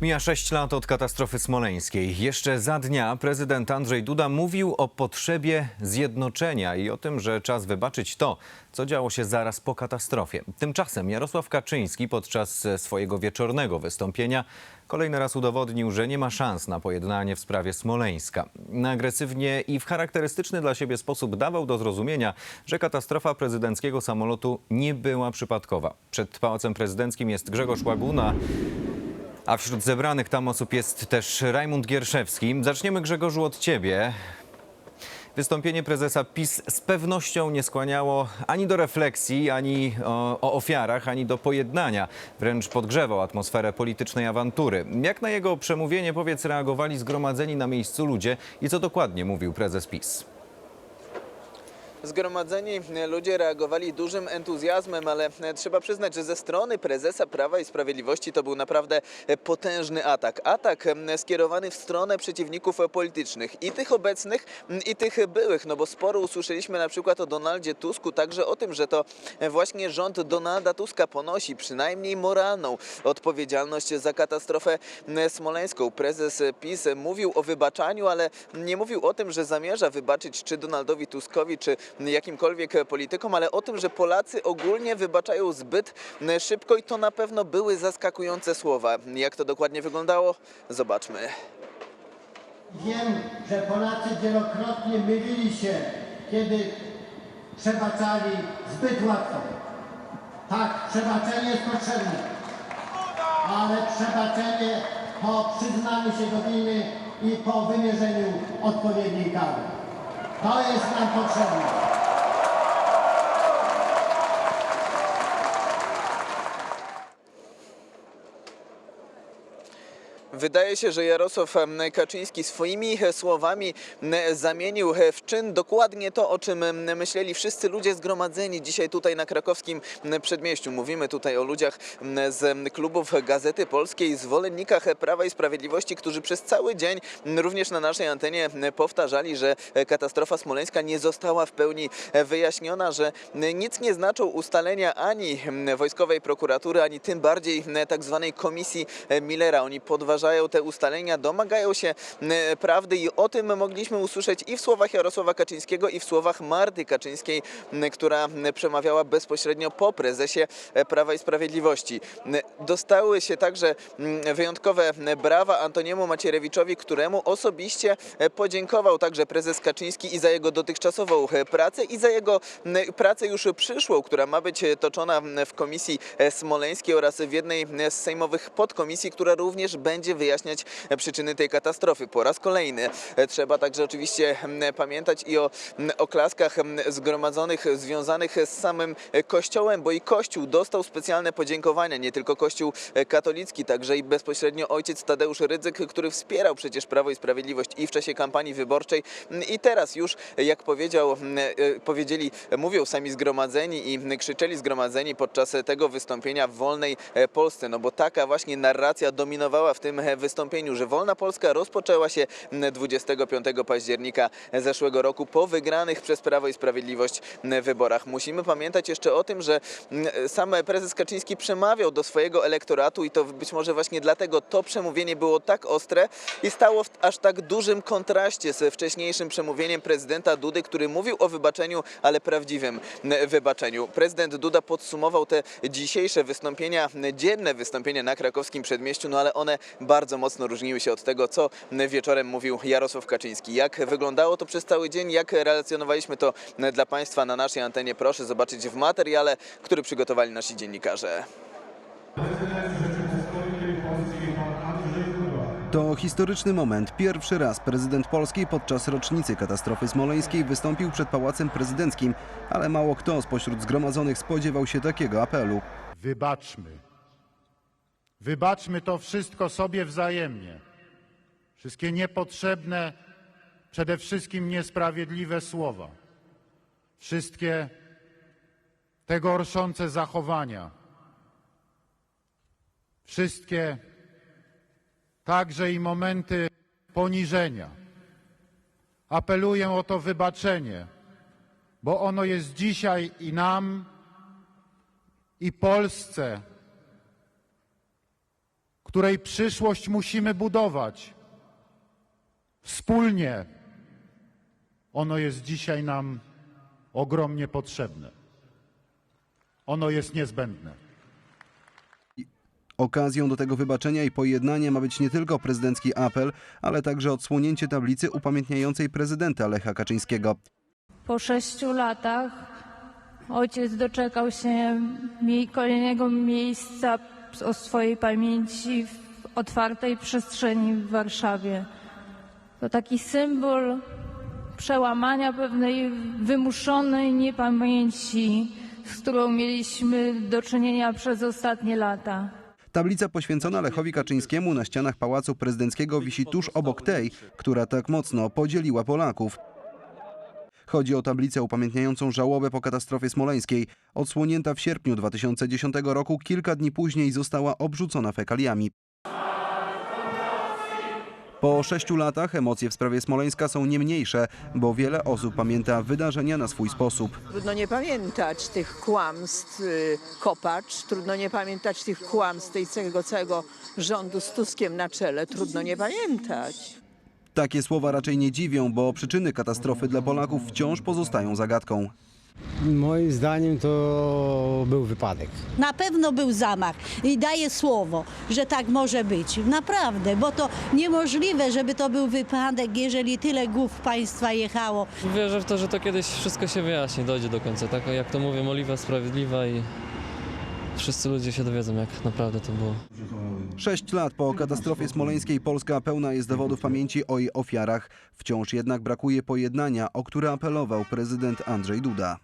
Mija 6 lat od katastrofy smoleńskiej. Jeszcze za dnia prezydent Andrzej Duda mówił o potrzebie zjednoczenia i o tym, że czas wybaczyć to, co działo się zaraz po katastrofie. Tymczasem Jarosław Kaczyński podczas swojego wieczornego wystąpienia kolejny raz udowodnił, że nie ma szans na pojednanie w sprawie Smoleńska. Agresywnie i w charakterystyczny dla siebie sposób dawał do zrozumienia, że katastrofa prezydenckiego samolotu nie była przypadkowa. Przed Pałacem Prezydenckim jest Grzegorz Łaguna, a wśród zebranych tam osób jest też Rajmund Gierszewski. Zaczniemy Grzegorzu od ciebie. Wystąpienie prezesa PiS z pewnością nie skłaniało ani do refleksji, ani o, o ofiarach, ani do pojednania. Wręcz podgrzewał atmosferę politycznej awantury. Jak na jego przemówienie, powiedz, reagowali zgromadzeni na miejscu ludzie i co dokładnie mówił prezes PiS? Zgromadzeni ludzie reagowali dużym entuzjazmem, ale trzeba przyznać, że ze strony prezesa Prawa i Sprawiedliwości to był naprawdę potężny atak. Atak skierowany w stronę przeciwników politycznych i tych obecnych, i tych byłych, no bo sporo usłyszeliśmy na przykład o Donaldzie Tusku, także o tym, że to właśnie rząd Donalda Tuska ponosi przynajmniej moralną odpowiedzialność za katastrofę smoleńską. Prezes PiS mówił o wybaczaniu, ale nie mówił o tym, że zamierza wybaczyć czy Donaldowi Tuskowi, czy jakimkolwiek politykom, ale o tym, że Polacy ogólnie wybaczają zbyt szybko i to na pewno były zaskakujące słowa. Jak to dokładnie wyglądało? Zobaczmy. Wiem, że Polacy wielokrotnie mylili się, kiedy przebaczali zbyt łatwo. Tak, przebaczenie jest potrzebne, ale przebaczenie po przyznaniu się do winy i po wymierzeniu odpowiedniej kary. To jest nam potrzebne. Wydaje się, że Jarosław Kaczyński swoimi słowami zamienił w czyn dokładnie to, o czym myśleli wszyscy ludzie zgromadzeni dzisiaj tutaj na krakowskim przedmieściu. Mówimy tutaj o ludziach z klubów Gazety Polskiej, zwolennikach Prawa i Sprawiedliwości, którzy przez cały dzień również na naszej antenie powtarzali, że e, katastrofa smoleńska nie została w pełni e, wyjaśniona, że nic nie znaczą ustalenia ani wojskowej prokuratury, ani tym bardziej tak zwanej komisji e, Millera. Oni podważają te ustalenia, domagają się prawdy i o tym mogliśmy usłyszeć i w słowach Jarosława Kaczyńskiego, i w słowach Marty Kaczyńskiej, która przemawiała bezpośrednio po prezesie e, Prawa i Sprawiedliwości. Dostały się także wyjątkowe brawa Antoniemu Macierewiczowi, któremu osobiście e, podziękował także prezes Kaczyński i za jego dotychczasową e, pracę i za jego pracę już przyszłą, która ma być toczona w Komisji Smoleńskiej oraz w jednej z sejmowych podkomisji, która również będzie wyjaśniać e, przyczyny tej katastrofy. Po raz kolejny. Trzeba także oczywiście m, pamiętać i o m, oklaskach m, zgromadzonych, związanych z samym Kościołem, bo i Kościół dostał specjalne podziękowania, nie tylko Kościół katolicki, także i bezpośrednio ojciec Tadeusz Rydzyk, który wspierał przecież Prawo i Sprawiedliwość i w czasie kampanii wyborczej. I teraz już, jak powiedział, e, powiedzieli, mówią sami zgromadzeni i krzyczeli zgromadzeni podczas tego wystąpienia w wolnej e, Polsce, no bo taka właśnie narracja dominowała w tym wystąpieniu, że wolna Polska rozpoczęła się m, 25 października zeszłego roku po wygranych przez Prawo i Sprawiedliwość wyborach. Musimy pamiętać jeszcze o tym, że m, sam prezes Kaczyński przemawiał do swojego elektoratu i to być może właśnie dlatego to przemówienie było tak ostre i stało w aż tak dużym kontraście z wcześniejszym przemówieniem prezydenta Dudy, który mówił o wybaczeniu, ale prawdziwym wybaczeniu. Prezydent Duda podsumował te dzisiejsze wystąpienia, dzienne wystąpienia na krakowskim przedmieściu, no ale one bardzo mocno różniły się od tego, co wieczorem mówił Jarosław Kaczyński. Jak wyglądało to przez cały dzień, jak relacjonowaliśmy to dla Państwa na naszej antenie, proszę zobaczyć w materiale, który przygotowali nasi dziennikarze. To historyczny moment. Pierwszy raz prezydent Polski podczas rocznicy katastrofy smoleńskiej wystąpił przed Pałacem Prezydenckim, ale mało kto spośród zgromadzonych spodziewał się takiego apelu. Wybaczmy. Wybaczmy to wszystko sobie wzajemnie. Wszystkie niepotrzebne, przede wszystkim niesprawiedliwe słowa. Wszystkie te gorszące zachowania. Wszystkie także i momenty poniżenia. Apeluję o to wybaczenie, bo ono jest dzisiaj i nam, i Polsce której przyszłość musimy budować wspólnie, ono jest dzisiaj nam ogromnie potrzebne. Ono jest niezbędne. Okazją do tego wybaczenia i pojednania ma być nie tylko prezydencki apel, ale także odsłonięcie tablicy upamiętniającej prezydenta Lecha Kaczyńskiego. Po sześciu latach ojciec doczekał się mi kolejnego miejsca o swojej pamięci w otwartej przestrzeni w Warszawie. To taki symbol przełamania pewnej wymuszonej niepamięci, z którą mieliśmy do czynienia przez ostatnie lata. Tablica poświęcona Lechowi Kaczyńskiemu na ścianach Pałacu Prezydenckiego wisi tuż obok tej, która tak mocno podzieliła Polaków. Chodzi o tablicę upamiętniającą żałobę po katastrofie smoleńskiej. Odsłonięta w sierpniu 2010 roku, kilka dni później została obrzucona fekaliami. Po sześciu latach emocje w sprawie Smoleńska są nie mniejsze, bo wiele osób pamięta wydarzenia na swój sposób. Trudno nie pamiętać tych kłamstw y, Kopacz, trudno nie pamiętać tych kłamstw całego, całego rządu z Tuskiem na czele, trudno nie pamiętać. Takie słowa raczej nie dziwią, bo przyczyny katastrofy dla Polaków wciąż pozostają zagadką. Moim zdaniem to był wypadek. Na pewno był zamach i daję słowo, że tak może być. Naprawdę, bo to niemożliwe, żeby to był wypadek, jeżeli tyle głów państwa jechało. Wierzę w to, że to kiedyś wszystko się wyjaśni, dojdzie do końca. Tak jak to mówię, oliwa sprawiedliwa i wszyscy ludzie się dowiedzą, jak naprawdę to było. Sześć lat po katastrofie smoleńskiej Polska pełna jest dowodów pamięci o jej ofiarach. Wciąż jednak brakuje pojednania, o które apelował prezydent Andrzej Duda.